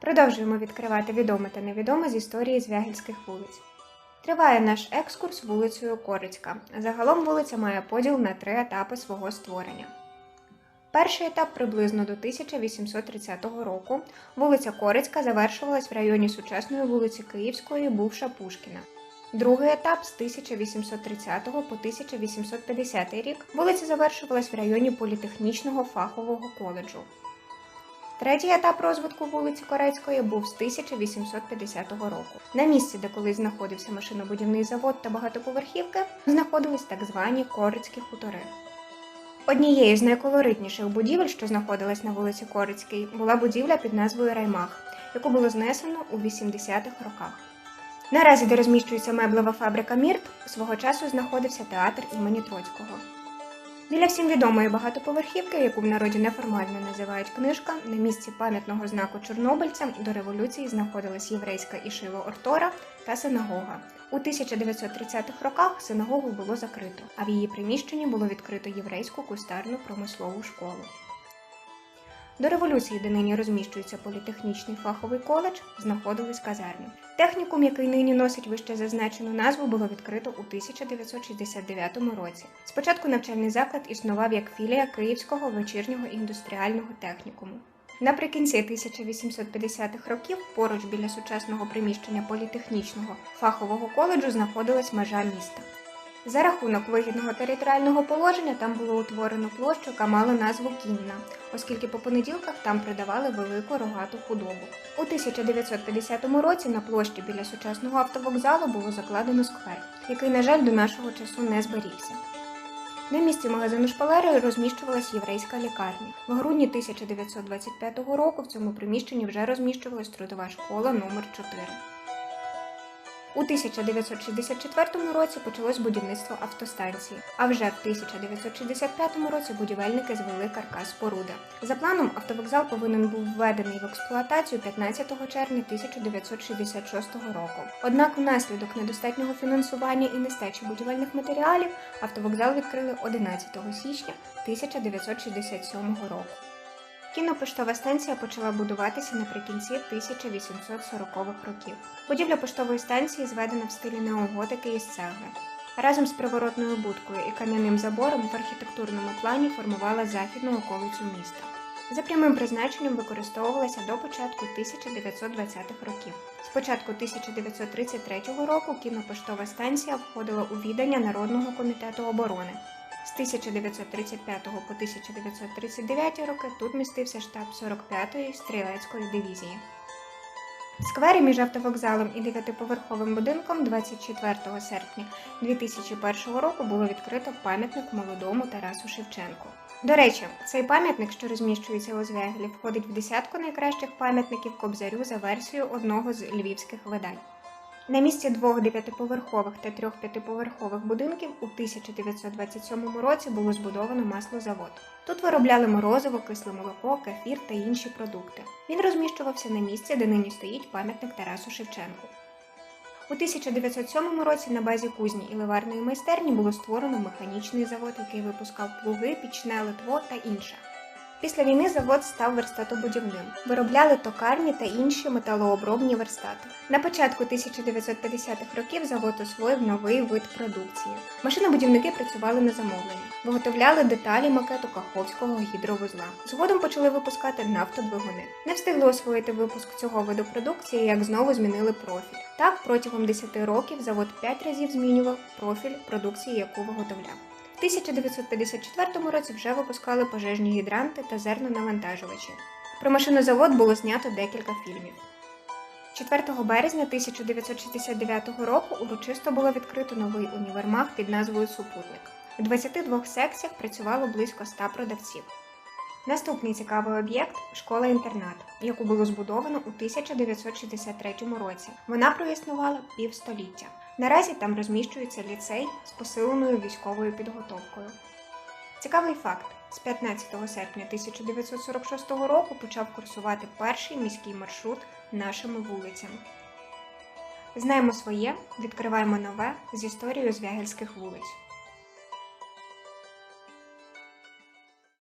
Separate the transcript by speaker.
Speaker 1: Продовжуємо відкривати відоме та невідоме з історії звягільських вулиць. Триває наш екскурс вулицею Корицька. Загалом вулиця має поділ на три етапи свого створення. Перший етап приблизно до 1830 року. Вулиця Корицька завершувалась в районі сучасної вулиці Київської, бувша Пушкіна. Другий етап з 1830 по 1850 рік вулиця завершувалась в районі політехнічного фахового коледжу. Третій етап розвитку вулиці Корецької був з 1850 року. На місці, де колись знаходився машинобудівний завод та багатоповерхівки, знаходились так звані Корицькі хутори. Однією з найколоритніших будівель, що знаходилась на вулиці Корицькій, була будівля під назвою Раймах, яку було знесено у 80-х роках. Наразі, де розміщується меблева фабрика Мірт, свого часу знаходився театр імені Троцького. Біля всім відомої багатоповерхівки, яку в народі неформально називають книжка, на місці пам'ятного знаку чорнобильцям до революції знаходилась єврейська ішило Ортора та синагога. У 1930-х роках синагогу було закрито, а в її приміщенні було відкрито єврейську кустарну промислову школу. До революції, де нині розміщується політехнічний фаховий коледж, знаходились казармі. Технікум, який нині носить вище зазначену назву, було відкрито у 1969 році. Спочатку навчальний заклад існував як філія Київського вечірнього індустріального технікуму. Наприкінці 1850-х років поруч біля сучасного приміщення політехнічного фахового коледжу знаходилась межа міста. За рахунок вигідного територіального положення там було утворено площу, яка мала назву Кінна, оскільки по понеділках там придавали велику рогату худобу. У 1950 році на площі біля сучасного автовокзалу було закладено сквер, який, на жаль, до нашого часу не зберігся. На місці магазину шпалери розміщувалась єврейська лікарня. В грудні 1925 року в цьому приміщенні вже розміщувалась трудова школа номер 4 у 1964 році почалось будівництво автостанції, а вже в 1965 році будівельники звели каркас споруди. За планом, автовокзал повинен був введений в експлуатацію 15 червня 1966 року. Однак, внаслідок недостатнього фінансування і нестачі будівельних матеріалів автовокзал відкрили 11 січня 1967 року. Кінопоштова станція почала будуватися наприкінці 1840-х років. Будівля поштової станції зведена в стилі неоготики із цегли. Разом з приворотною будкою і кам'яним забором в архітектурному плані формувала західну околицю міста. За прямим призначенням використовувалася до початку 1920-х років. З початку 1933 року кінопоштова станція входила у відання Народного комітету оборони. З 1935 по 1939 роки тут містився штаб 45-ї стрілецької дивізії. В сквері між автовокзалом і дев'ятиповерховим будинком 24 серпня 2001 року було відкрито пам'ятник молодому Тарасу Шевченку. До речі, цей пам'ятник, що розміщується у Звягелі, входить в десятку найкращих пам'ятників Кобзарю за версією одного з львівських видань. На місці двох дев'ятиповерхових та трьох п'ятиповерхових будинків у 1927 році було збудовано маслозавод. Тут виробляли морозиво, кисле молоко, кефір та інші продукти. Він розміщувався на місці, де нині стоїть пам'ятник Тарасу Шевченку. У 1907 році на базі кузні і ливарної майстерні було створено механічний завод, який випускав плуги, пічне литво та інше. Після війни завод став верстатобудівним. Виробляли токарні та інші металообробні верстати. На початку 1950-х років завод освоїв новий вид продукції. Машинобудівники працювали на замовлення, виготовляли деталі макету Каховського гідровузла. Згодом почали випускати нафтодвигуни. Не встигли освоїти випуск цього виду продукції, як знову змінили профіль. Так, протягом 10 років завод 5 разів змінював профіль продукції, яку виготовляв. В 1954 році вже випускали пожежні гідранти та зернонавантажувачі. Про машинозавод було знято декілька фільмів. 4 березня 1969 року урочисто було відкрито новий універмаг під назвою Супутник. У 22 секціях працювало близько 100 продавців. Наступний цікавий об'єкт школа-інтернат, яку було збудовано у 1963 році. Вона проіснувала півстоліття. Наразі там розміщується ліцей з посиленою військовою підготовкою. Цікавий факт: з 15 серпня 1946 року почав курсувати перший міський маршрут нашими вулицями. Знаємо своє, відкриваємо нове з історією звягельських вулиць.